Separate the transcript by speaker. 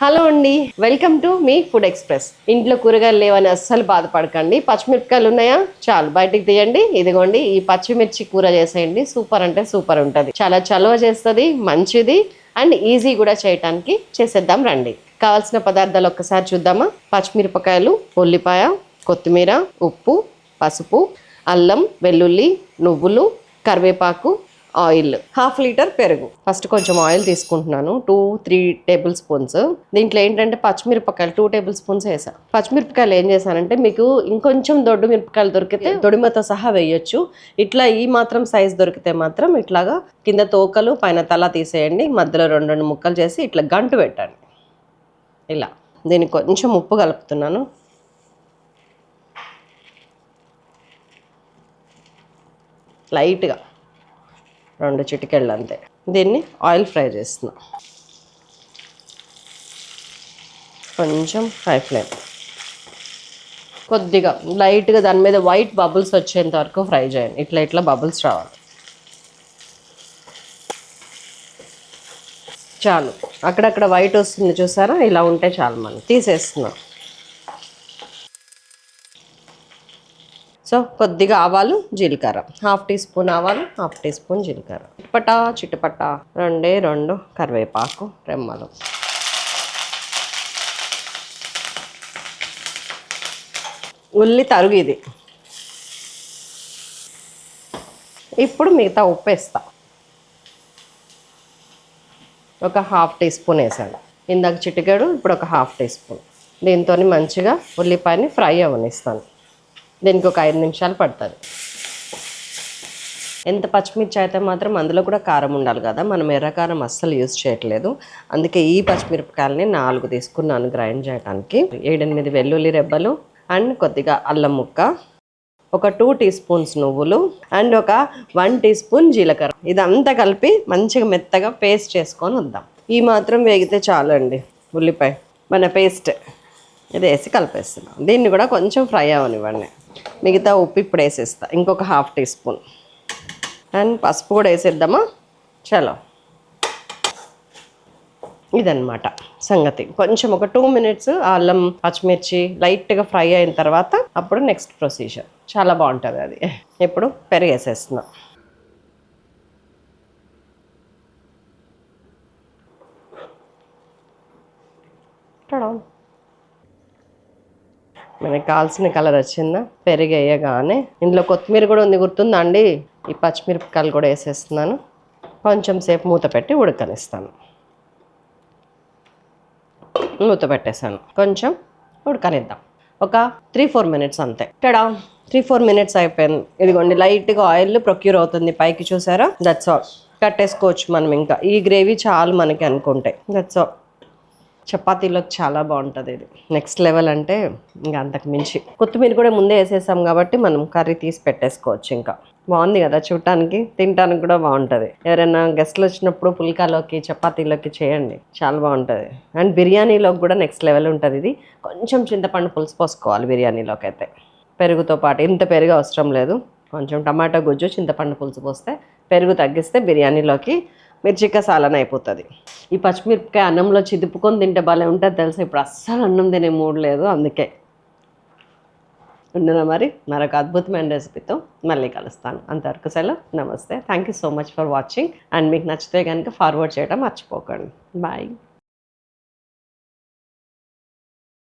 Speaker 1: Hello అండి welcome to మీ food express. ఇంట్లో కూరగాయలు లేవని అస్సలు బాధపడకండి. పచ్చిమిరపకాయలు ఉన్నాయా? చాలు బయటికి తీయండి. ఇదిగోండి ఈ పచ్చిమిర్చి కూర చేసేయండి. సూపర్ అంటే సూపర్ ఉంటుంది. చాలా చలవ చేస్తుంది మంచిది అండ్ ఈజీ కూడా చేయటానికి చేసేద్దాం రండి. కావాల్సిన పదార్థాలు ఒక్కసారి చూద్దామా? పచ్చిమిరపకాయలు ఉల్లిపాయ కొత్తిమీర ఉప్పు పసుపు అల్లం వెల్లుల్లి నువ్వులు కరివేపాకు ఆయిల్. హాఫ్ లీటర్ పెరుగు. ఫస్ట్ కొంచెం ఆయిల్ తీసుకుంటున్నాను. Two three tablespoons. దీంట్లో ఏంటంటే పచ్చిమిరపకాయలు టూ టేబుల్ స్పూన్స్ వేసాను పచ్చిమిరపకాయలు ఏం చేశానంటే మీకు ఇంకొంచెం దొడ్డు మిరపకాయలు దొరికితే దొడిమతో సహా వేయొచ్చు. ఇట్లా ఈ మాత్రం సైజ్ దొరికితే మాత్రం ఇట్లాగా కింద తోకలు పైన తల తీసేయండి. మధ్యలో రెండు రెండు ముక్కలు చేసి ఇట్లా గంటు పెట్టండి. ఇలా. దీనికి కొంచెం ఉప్పు కలుపుతున్నాను. లైట్గా. రెండు చిటికెళ్ళు అంతే. దీన్ని ఆయిల్ ఫ్రై చేస్తున్నా. కొంచెం హై ఫ్లేమ్. కొద్దిగా లైట్గా దాని మీద వైట్ బబుల్స్ వచ్చేంత వరకు ఫ్రై చేయండి. ఇట్లా ఇట్లా బబుల్స్ రావాలి. చాలు. అక్కడక్కడ వైట్ వస్తుంది చూసారా? ఇలా ఉంటే చాలు మనం తీసేస్తున్నాం. సో కొద్దిగా ఆవాలు జీలకర్ర. హాఫ్ టీ స్పూన్ ఆవాలు హాఫ్ టీ స్పూన్ జీలకర్ర. చిటపట చిటపట. రెండే రెండు కరివేపాకు రెమ్మలు. ఉల్లి తరుగు ఇది. ఇప్పుడు మిగతా ఉప్పు వేస్తా. ఒక హాఫ్ టీ స్పూన్ వేసాను. ఇందాక చిటికాడు ఇప్పుడు ఒక హాఫ్ టీ స్పూన్. దీంతో మంచిగా ఉల్లిపాయని ఫ్రై అవనిస్తాను. దీనికి ఒక ఐదు నిమిషాలు పడుతుంది. ఎంత పచ్చిమిర్చి అయితే మాత్రం అందులో కూడా కారం ఉండాలి కదా మనం ఎర్రకారం అస్సలు యూజ్ చేయట్లేదు. అందుకే ఈ పచ్చిమిరపకాయలని నాలుగు తీసుకున్నాను గ్రైండ్ చేయడానికి ఏడెనిమిది వెల్లుల్లి రెబ్బలు అండ్ కొద్దిగా అల్లం ముక్క ఒక టూ టీ స్పూన్స్ నువ్వులు అండ్ ఒక వన్ టీ స్పూన్ జీలకర్ర. ఇదంతా కలిపి మంచిగా మెత్తగా పేస్ట్ చేసుకొని వద్దాం ఈ మాత్రం వేగితే చాలండి ఉల్లిపాయ మన పేస్ట్. ఇది వేసి కలిపేస్తున్నాం. దీన్ని కూడా కొంచెం ఫ్రై అవనివ్వండి. మిగతా ఉప్పు ఇప్పుడు వేసేస్తా. ఇంకొక హాఫ్ టీ స్పూన్. అండ్ పసుపు కూడా వేసేద్దామా? చలో. ఇదన్నమాట సంగతి. కొంచెం ఒక టూ మినిట్స్ అల్లం పచ్చిమిర్చి లైట్గా ఫ్రై అయిన తర్వాత అప్పుడు నెక్స్ట్ ప్రొసీజర్. చాలా బాగుంటుంది అది. ఇప్పుడు పెరిగేసేస్తున్నాం టడా. మనకి కావాల్సిన కలర్ వచ్చిందా? పెరుగు వేయగానే ఇందులో కొత్తిమీర కూడా ఉంది గుర్తుందండి? ఈ పచ్చిమిరపకాయలు కూడా వేసేస్తున్నాను. కొంచెం సేపు మూత పెట్టి ఉడకనిస్తాను. మూత పెట్టేశాను. కొంచెం ఉడకనిద్దాం. ఒక త్రీ ఫోర్ మినిట్స్ అంతే. టడా! త్రీ ఫోర్ మినిట్స్ అయిపోయింది. ఇదిగోండి లైట్గా ఆయిల్ ప్రొక్యూర్ అవుతుంది పైకి చూసారా? దట్స్ ఆల్ కట్టేసుకోవచ్చు మనం ఇంకా. ఈ గ్రేవీ చాలు మనకి అనుకుంటే. దట్స్ ఆల్ చపాతీలోకి చాలా బాగుంటుంది ఇది. నెక్స్ట్ లెవెల్ అంటే ఇంకా అంతకు మించి. కొత్తిమీర కూడా ముందే వేసేసాం కాబట్టి మనం కర్రీ తీసి పెట్టేసుకోవచ్చు ఇంకా. బాగుంది కదా చూడటానికి తినడానికి కూడా బాగుంటుంది. ఎవరైనా గెస్ట్లు వచ్చినప్పుడు పుల్కాలోకి చపాతీలోకి చేయండి. చాలా బాగుంటుంది. అండ్ బిర్యానీలోకి కూడా నెక్స్ట్ లెవెల్ ఉంటుంది ఇది. కొంచెం చింతపండు పులుసు పోసుకోవాలి బిర్యానీలోకి అయితే. పెరుగుతో పాటు ఇంత పెరుగు అవసరం లేదు. కొంచెం టమాటా గుజ్జు చింతపండు పులుసు పోస్తే పెరుగు తగ్గిస్తే బిర్యానీలోకి మిర్చిక సాలన అయిపోతుంది. ఈ పచ్చిమిరపకాయ అన్నంలో చిదుపుకొని తింటే భలే ఉంటుంది తెలుసా? ఇప్పుడు అస్సలు అన్నం తినే మూడు లేదు అందుకే. ఉండనా మరి? మరొక అద్భుతమైన రెసిపీతో మళ్ళీ కలుస్తాను. అంతవరకు సెలవు. నమస్తే. Thank you so much for watching and మీకు నచ్చితే కనుక ఫార్వర్డ్ చేయడం మర్చిపోకండి. బాయ్